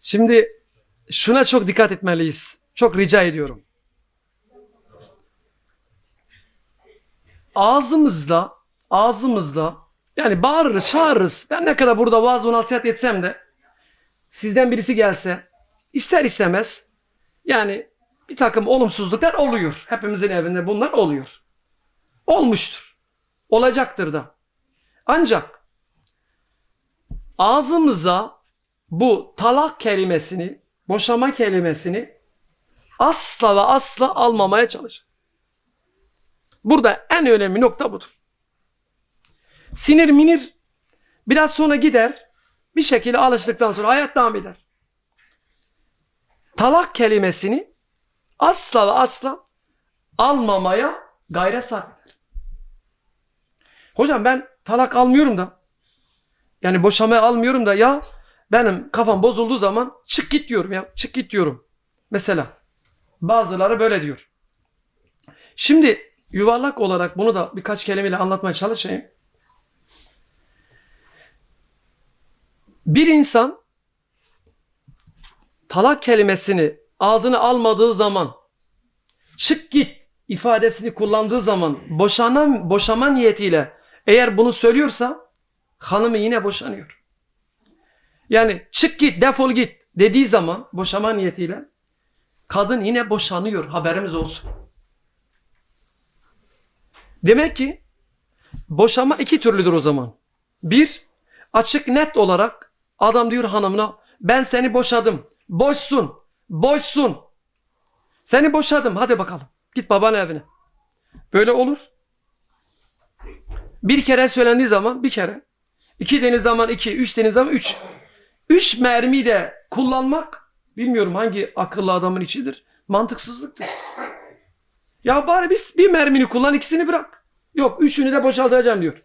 Şimdi şuna çok dikkat etmeliyiz. Çok rica ediyorum. Ağzımızla, ağzımızla yani bağırırız, çağırırız. Ben ne kadar burada vaaz nasihat etsem de sizden birisi gelse ister istemez yani bir takım olumsuzluklar oluyor. Hepimizin evinde bunlar oluyor. Olmuştur. Olacaktır da. Ancak ağzımıza bu talak kelimesini, boşama kelimesini asla ve asla almamaya çalış. Burada en önemli nokta budur. Sinir minir biraz sonra gider. Bir şekilde alıştıktan sonra hayat devam eder. Talak kelimesini asla ve asla almamaya gayret sarf. Hocam ben talak almıyorum da yani boşamaya almıyorum da ya benim kafam bozulduğu zaman çık git diyorum ya çık git diyorum. Mesela bazıları böyle diyor. Şimdi yuvarlak olarak bunu da birkaç kelimeyle anlatmaya çalışayım. Bir insan talak kelimesini ağzına almadığı zaman çık git ifadesini kullandığı zaman boşanan boşama niyetiyle eğer bunu söylüyorsa hanımı yine boşanıyor. Yani çık git defol git dediği zaman boşama niyetiyle kadın yine boşanıyor haberimiz olsun. Demek ki boşama iki türlüdür o zaman. Bir açık net olarak adam diyor hanımına ben seni boşadım. Boşsun. Boşsun. Seni boşadım. Hadi bakalım. Git babanın evine. Böyle olur. Bir kere söylendiği zaman bir kere. iki deniz zaman iki. Üç deniz zaman üç. Üç mermi de kullanmak bilmiyorum hangi akıllı adamın içidir. Mantıksızlıktır. Ya bari bir, bir mermini kullan ikisini bırak. Yok üçünü de boşaltacağım diyor.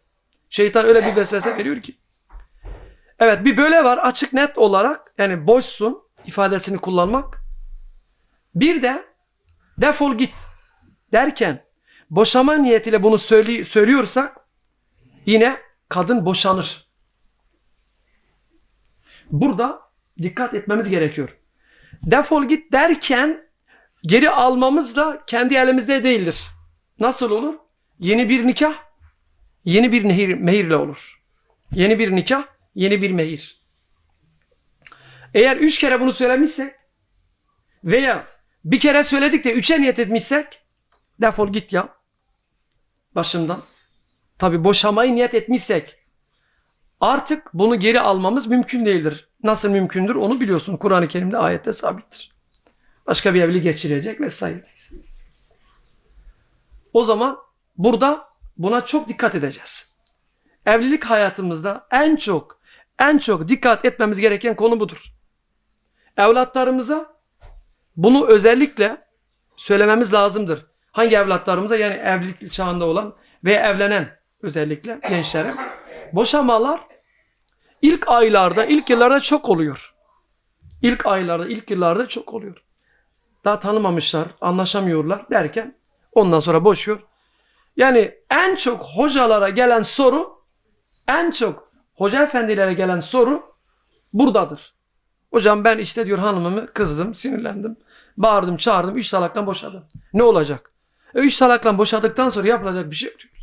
Şeytan öyle bir vesvese veriyor ki. Evet bir böyle var açık net olarak yani boşsun ifadesini kullanmak. Bir de defol git derken boşama niyetiyle bunu söylüyorsak yine kadın boşanır. Burada dikkat etmemiz gerekiyor. Defol git derken geri almamız da kendi elimizde değildir. Nasıl olur? Yeni bir nikah, yeni bir nehir, mehirle olur. Yeni bir nikah, yeni bir mehir. Eğer üç kere bunu söylemişsek veya bir kere söyledik de üçe niyet etmişsek defol git ya başımdan. Tabi boşamayı niyet etmişsek artık bunu geri almamız mümkün değildir. Nasıl mümkündür onu biliyorsun. Kur'an-ı Kerim'de ayette sabittir. Başka bir evli geçirecek vesaire. O zaman burada buna çok dikkat edeceğiz. Evlilik hayatımızda en çok en çok dikkat etmemiz gereken konu budur. Evlatlarımıza bunu özellikle söylememiz lazımdır. Hangi evlatlarımıza yani evlilik çağında olan ve evlenen özellikle gençlere boşamalar ilk aylarda, ilk yıllarda çok oluyor. İlk aylarda, ilk yıllarda çok oluyor. Daha tanımamışlar, anlaşamıyorlar derken ondan sonra boşuyor. Yani en çok hocalara gelen soru, en çok hoca efendilere gelen soru buradadır. Hocam ben işte diyor hanımımı kızdım, sinirlendim. Bağırdım, çağırdım, üç salaktan boşadım. Ne olacak? E, üç salaktan boşadıktan sonra yapılacak bir şey yok diyor.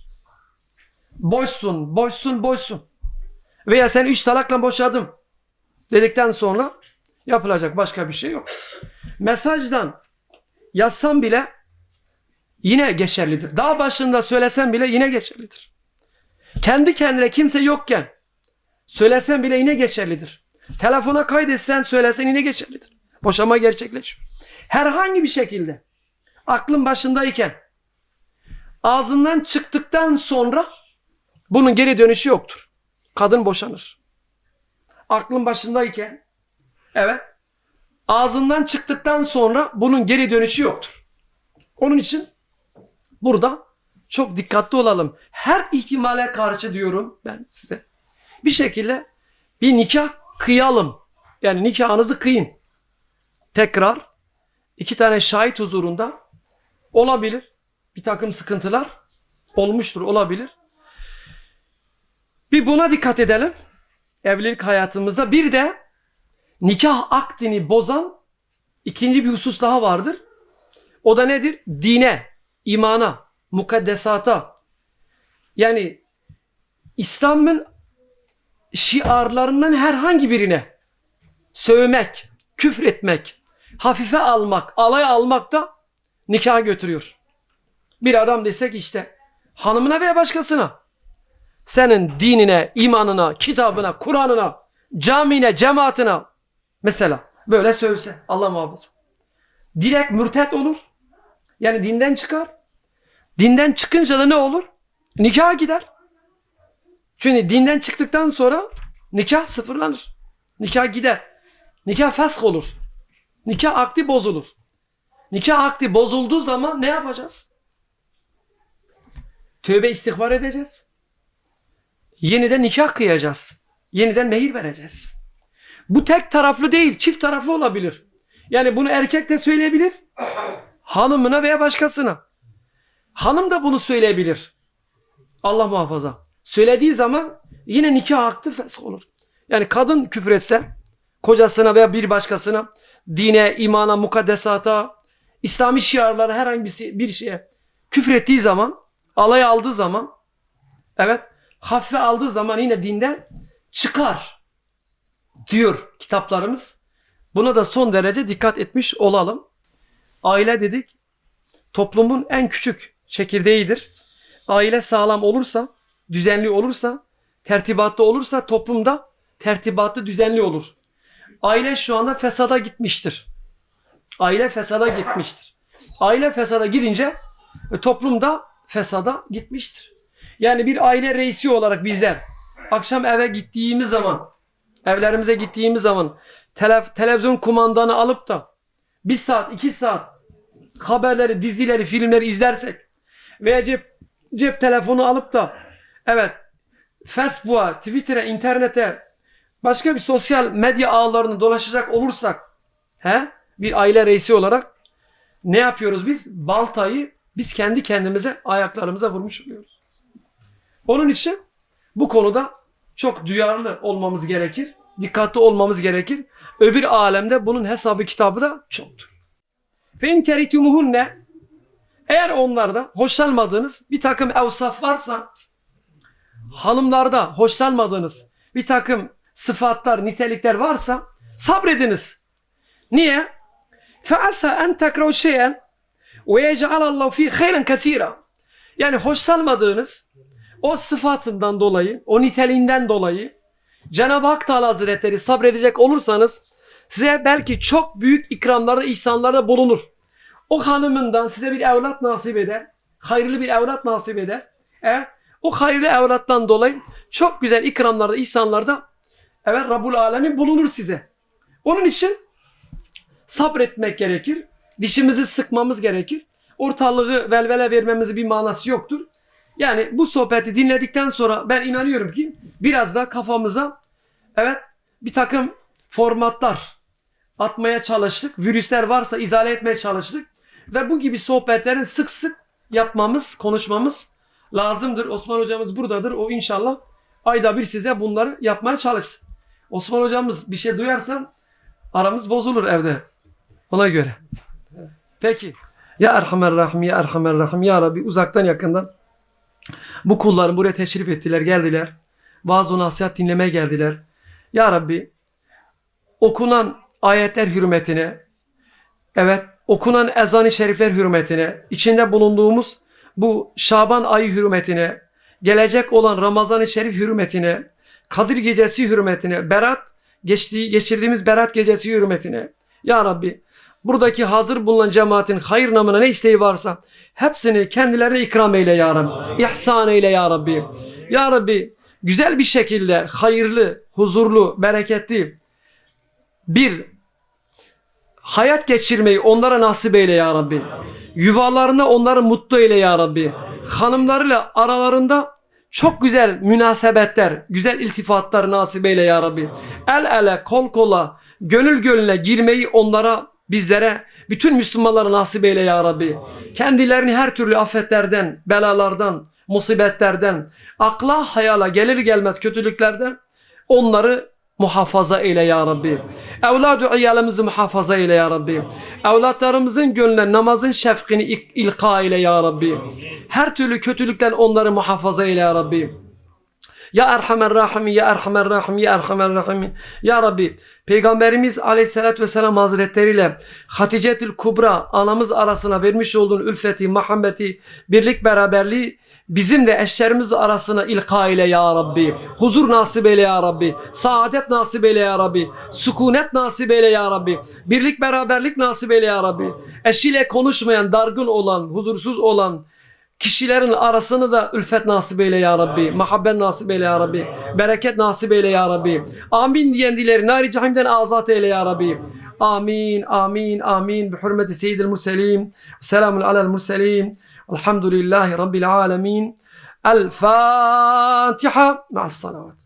Boşsun, boşsun, boşsun. Veya sen üç salakla boşadım dedikten sonra yapılacak başka bir şey yok. Mesajdan yazsam bile yine geçerlidir. Daha başında söylesem bile yine geçerlidir. Kendi kendine kimse yokken söylesen bile yine geçerlidir. Telefona kaydetsen söylesen yine geçerlidir. Boşama gerçekleşiyor. Herhangi bir şekilde aklın başındayken ağzından çıktıktan sonra bunun geri dönüşü yoktur. Kadın boşanır. Aklın başındayken evet ağzından çıktıktan sonra bunun geri dönüşü yoktur. Onun için burada çok dikkatli olalım. Her ihtimale karşı diyorum ben size. Bir şekilde bir nikah kıyalım. Yani nikahınızı kıyın. Tekrar iki tane şahit huzurunda olabilir. Bir takım sıkıntılar olmuştur olabilir. Bir buna dikkat edelim. Evlilik hayatımızda. Bir de nikah akdini bozan ikinci bir husus daha vardır. O da nedir? Dine, imana, mukaddesata. Yani İslam'ın şiarlarından herhangi birine sövmek, küfretmek, hafife almak, alay almak da nikaha götürüyor. Bir adam desek işte hanımına veya başkasına senin dinine, imanına, kitabına, Kur'an'ına, camine, cemaatine mesela böyle sövse Allah muhafaza. Direkt mürtet olur. Yani dinden çıkar. Dinden çıkınca da ne olur? Nikaha gider. Çünkü dinden çıktıktan sonra nikah sıfırlanır. Nikah gider. Nikah fesk olur. Nikah akdi bozulur. Nikah akdi bozulduğu zaman ne yapacağız? Tövbe istiğfar edeceğiz. Yeniden nikah kıyacağız. Yeniden mehir vereceğiz. Bu tek taraflı değil, çift taraflı olabilir. Yani bunu erkek de söyleyebilir. Hanımına veya başkasına. Hanım da bunu söyleyebilir. Allah muhafaza. Söylediği zaman yine nikah hakkı olur. Yani kadın küfür etse kocasına veya bir başkasına dine, imana, mukaddesata, İslami şiarlara herhangi bir, bir şeye küfür ettiği zaman, alay aldığı zaman evet hafife aldığı zaman yine dinden çıkar diyor kitaplarımız. Buna da son derece dikkat etmiş olalım. Aile dedik toplumun en küçük çekirdeğidir. Aile sağlam olursa, düzenli olursa, tertibatlı olursa toplumda tertibatlı düzenli olur. Aile şu anda fesada gitmiştir. Aile fesada gitmiştir. Aile fesada gidince e, toplumda fesada gitmiştir. Yani bir aile reisi olarak bizler akşam eve gittiğimiz zaman, evlerimize gittiğimiz zaman tele- televizyon kumandanı alıp da bir saat, iki saat haberleri, dizileri, filmleri izlersek veya cep, cep telefonu alıp da evet Facebook'a, Twitter'a, internete başka bir sosyal medya ağlarını dolaşacak olursak he, bir aile reisi olarak ne yapıyoruz biz? Baltayı biz kendi kendimize ayaklarımıza vurmuş oluyoruz. Onun için bu konuda çok duyarlı olmamız gerekir. Dikkatli olmamız gerekir. Öbür alemde bunun hesabı kitabı da çoktur. Fe in keritumuhunne eğer onlarda hoşlanmadığınız bir takım evsaf varsa hanımlarda hoşlanmadığınız bir takım sıfatlar, nitelikler varsa sabrediniz. Niye? فَعَسَى اَنْ تَكْرَوْ شَيْئًا وَيَجْعَلَ اللّٰهُ ف۪ي خَيْرًا كَثِيرًا Yani hoşlanmadığınız o sıfatından dolayı, o niteliğinden dolayı Cenab-ı Hak Teala Hazretleri sabredecek olursanız size belki çok büyük ikramlarda, ihsanlarda bulunur. O hanımından size bir evlat nasip eder. Hayırlı bir evlat nasip eder. Evet. O hayırlı evlattan dolayı çok güzel ikramlarda, ihsanlarda evet Rabbul Alemin bulunur size. Onun için sabretmek gerekir. Dişimizi sıkmamız gerekir. Ortalığı velvele vermemizin bir manası yoktur. Yani bu sohbeti dinledikten sonra ben inanıyorum ki biraz da kafamıza evet bir takım formatlar atmaya çalıştık. Virüsler varsa izale etmeye çalıştık. Ve bu gibi sohbetlerin sık sık yapmamız, konuşmamız lazımdır. Osman hocamız buradadır. O inşallah ayda bir size bunları yapmaya çalışsın. Osman hocamız bir şey duyarsa aramız bozulur evde. Ona göre. Peki. Ya Erhamer Rahim, Ya Erhamer Rahim, Ya Rabbi uzaktan yakından bu kulların buraya teşrif ettiler, geldiler. Vaaz nasihat dinlemeye geldiler. Ya Rabbi okunan ayetler hürmetine, evet okunan ezan-ı şerifler hürmetine, içinde bulunduğumuz bu Şaban ayı hürmetine, gelecek olan Ramazan-ı Şerif hürmetine, Kadir gecesi hürmetine, Berat geçtiği, geçirdiğimiz Berat gecesi hürmetine. Ya Rabbi buradaki hazır bulunan cemaatin hayır namına ne isteği varsa hepsini kendilerine ikram eyle ya Rabbi. İhsan eyle ya Rabbi. Ya Rabbi güzel bir şekilde hayırlı, huzurlu, bereketli bir hayat geçirmeyi onlara nasip eyle ya Rabbi. Yuvalarını onları mutlu eyle ya Rabbi. Hanımlarıyla aralarında çok güzel münasebetler, güzel iltifatlar nasip eyle ya Rabbi. El ele, kol kola, gönül gönüle girmeyi onlara, bizlere, bütün Müslümanlara nasip eyle ya Rabbi. Kendilerini her türlü afetlerden, belalardan, musibetlerden, akla hayala gelir gelmez kötülüklerden onları muhafaza eyle ya Rabbi. Evladu iyalimizi muhafaza eyle ya Rabbi. Evlatlarımızın gönlüne namazın şefkini il- ilka eyle ya Rabbi. Her türlü kötülükten onları muhafaza eyle ya Rabbi. Ya Erhamer Rahim, Ya Erhamer Rahim, Ya Erhamer Rahim. Ya Rabbi, Peygamberimiz Aleyhisselatü Vesselam Hazretleriyle Haticetül Kubra anamız arasına vermiş olduğun ülfeti, muhabbeti, birlik beraberliği bizim de eşlerimiz arasına ilka ile ya Rabbi. Huzur nasip eyle ya Rabbi. Saadet nasip eyle ya Rabbi. Sükunet nasip eyle ya Rabbi. Birlik beraberlik nasip eyle ya Rabbi. Eşiyle konuşmayan, dargın olan, huzursuz olan, Kişilerin arasını da ülfet nasip eyle ya Rabbi. Muhabbet nasip eyle ya Rabbi. Bereket nasip eyle ya Rabbi. Amin diyen dileri nari cehimden azat eyle ya Rabbi. Amin, amin, amin. Bi hürmeti seyyidil murselin. Selamun alel murselin. Elhamdülillahi Rabbil alemin. El Fatiha. Ma'as salavat.